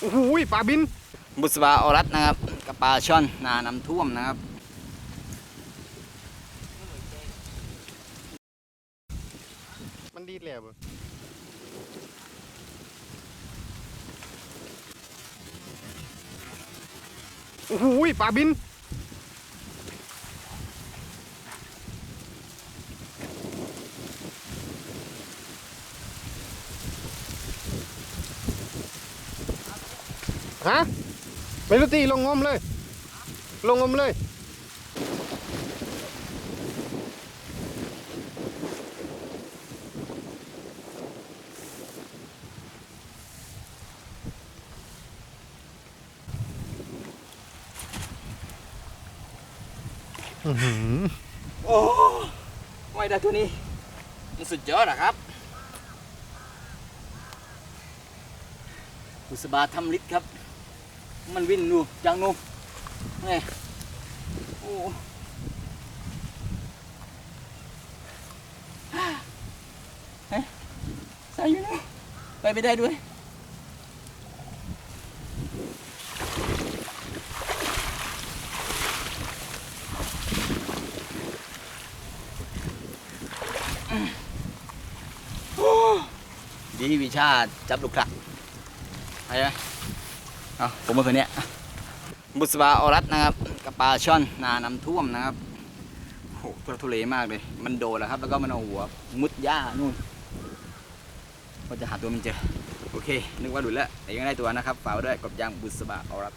โอ้โหปลาบิน บุษบาออรัสนะครับกับปลาช่อนนาน้ำท่วมนะครับมันดีดแล้วบ่โอ้โหปลาบิน ฮะไม่รู้ตีลงงมเลย ลงงมเลย อื้อหือโอ้ไม่ได้ตัวนี้มันสุดยอดอะครับบุษบาทำลิศครับ มันวิ่งนูจังนูนี่โอ้เฮ้ยใส่อยู่นูไปไม่ได้ด้วยดีวิชาจับลูกกระไปไหม เอาผมมาคนเนี้ยบุษบาออรัสนะครับกับปลาช่อนนาน้ำท่วมนะครับโหทุรทุเลมากเลย มันโดนแล้วครับ แล้วก็มันเอาหัวมุดหญ้านู่นก็จะหาตัวมันเจอ โอเค นึกว่าหลุดแล้วแต่ยังได้ตัวนะครับฝากด้วยกับยางบุษบาออรัส